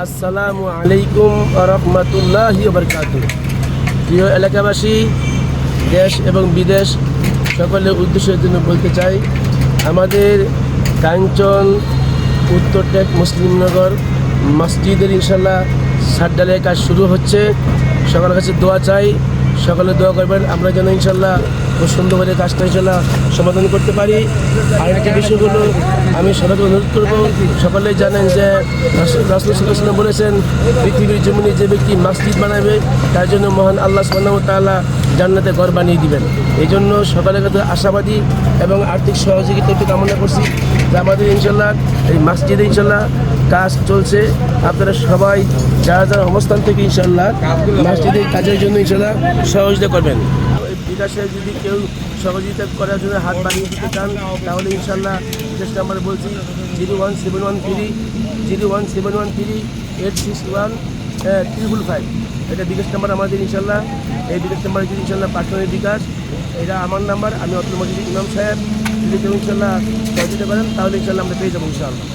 আসসালামু আলাইকুম রহমতুল্লাহ বরকাত প্রিয় এলাকাবাসী, দেশ এবং বিদেশ, সকলের উদ্দেশ্যের জন্য বলতে চাই, আমাদের কাঞ্চন উত্তরটেক মুসলিমনগর মসজিদের ইনশাল্লাহ সাড্ডালের কাজ শুরু হচ্ছে। সকলের কাছে দোয়া চাই, সকলে দোয়া করবেন। আমরা যেন ইনশাল্লাহ খুব সুন্দর করে কাজটা ইনশাল্লাহ সমাধান করতে পারি। আর বিষয় হলো আমি সবাইকে অনুরোধ করব, সকলেই জানেন যে রাসুল সাল্লাম বলেছেন, পৃথিবীর জমিনে যে ব্যক্তি মসজিদ বানাবে, তার জন্য মহান আল্লাহ ওয়া তাআলা জান্নাতে ঘর বানিয়ে দিবেন। এই জন্য সকলের কাছে আশাবাদী এবং আর্থিক সহযোগিতা একটু কামনা করছি আমাদের ইনশাল্লাহ এই মসজিদে ইনশাল্লাহ কাজ চলছে। আপনারা সবাই যারা যারা অবস্থান থেকে ইনশাল্লাহ মসজিদের কাজের জন্য ইনশাল্লাহ সহযোগিতা করবেন। বিকাশে যদি কেউ সহযোগিতা করার জন্য হাত বাড়িয়ে দিতে চান, তাহলে ইনশাল্লাহ বিকাশ নাম্বার বলছি, zero one seven one three, zero one seven one three, eight six one triple five এটা বিকাশ নাম্বার আমাদের ইনশাল্লাহ এই বিকাশ নাম্বার যদি ইনশাল্লাহ পার্সোনাল বিকাশ, এটা আমার নাম্বার, আমি অতুল মজিদ ইমাম সাহেব। যদি কেউ ইনশাল্লাহ সহযোগিতা করেন, তাহলে ইনশাল্লাহ আমরা পেয়ে যাব ইনশাল্লাহ